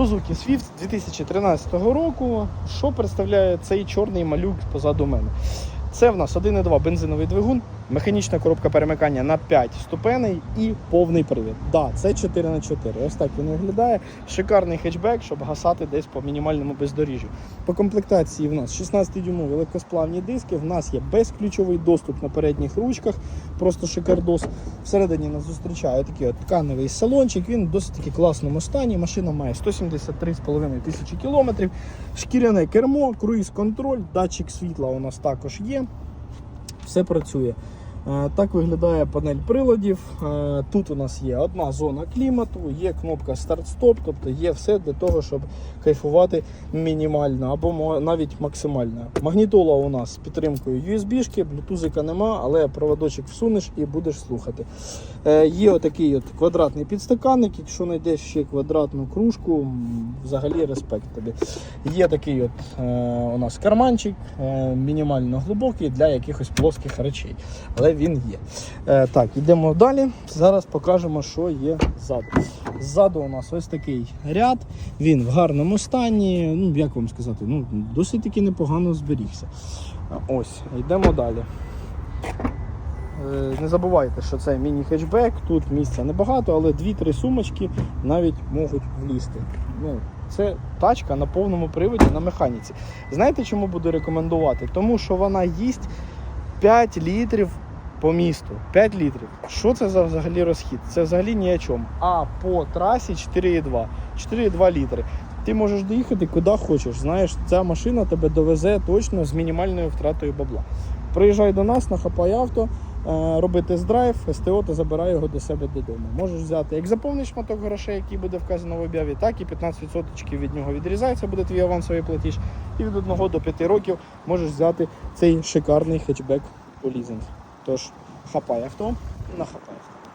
Suzuki Swift 2013 року. Що представляє цей чорний малюк позаду мене? Це в нас 1,2 бензиновий двигун, механічна коробка перемикання на 5 ступеней і повний привід. Да, це 4х4. Ось так він виглядає. Шикарний хетчбек, щоб гасати десь по мінімальному бездоріжжю. По комплектації в нас 16 дюймові легкосплавні диски. В нас є безключовий доступ на передніх ручках, просто шикардос. Всередині нас зустрічає такий от тканевий салончик. Він в досить таки класному стані. Машина має 173,5 тисячі кілометрів. Шкіряне кермо, круїз-контроль, датчик світла у нас також є. Все працює. Е, Так виглядає панель приладів. Е, Тут у нас є одна зона клімату, є кнопка старт-стоп, тобто є все для того, щоб кайфувати мінімально або навіть максимально. Магнітола у нас з підтримкою USB-шки, блютузика нема, але проводочок всунеш і будеш слухати. Е, Є отакий от квадратний підстаканник, якщо знайдеш ще квадратну кружку, взагалі респект тобі. Є такий от у нас карманчик, мінімально глибокий для якихось плоских речей. Але він є. Е, так, йдемо далі. Зараз покажемо, що є ззаду. Ззаду у нас ось такий ряд. Він в гарному стані. Ну, як вам сказати, ну, досить таки непогано зберігся. Е, Ось, йдемо далі. Е, Не забувайте, що це міні-хетчбек, тут місця небагато, але 2-3 сумочки навіть можуть влізти. Ну, це тачка на повному приводі на механіці. Знаєте, чому буду рекомендувати? Тому що вона їсть 5 літрів по місту. 5 літрів. Що це за взагалі розхід? Це взагалі ні о чому. А по трасі 4,2. 4,2 літри. Ти можеш доїхати куди хочеш. Знаєш, ця машина тебе довезе точно з мінімальною втратою бабла. Приїжджай до нас на Хапай авто, е, роби тест-драйв, СТО та забирай його до себе додому. Можеш взяти як заповниш шматок грошей, який буде вказано в об'яві, так і 15% від нього відрізається, буде твій авансовий платіж. І від 1 до 5 років можеш взяти цей шикарний хетчбек у лізинг. Тож, хапай авто на хапай авто.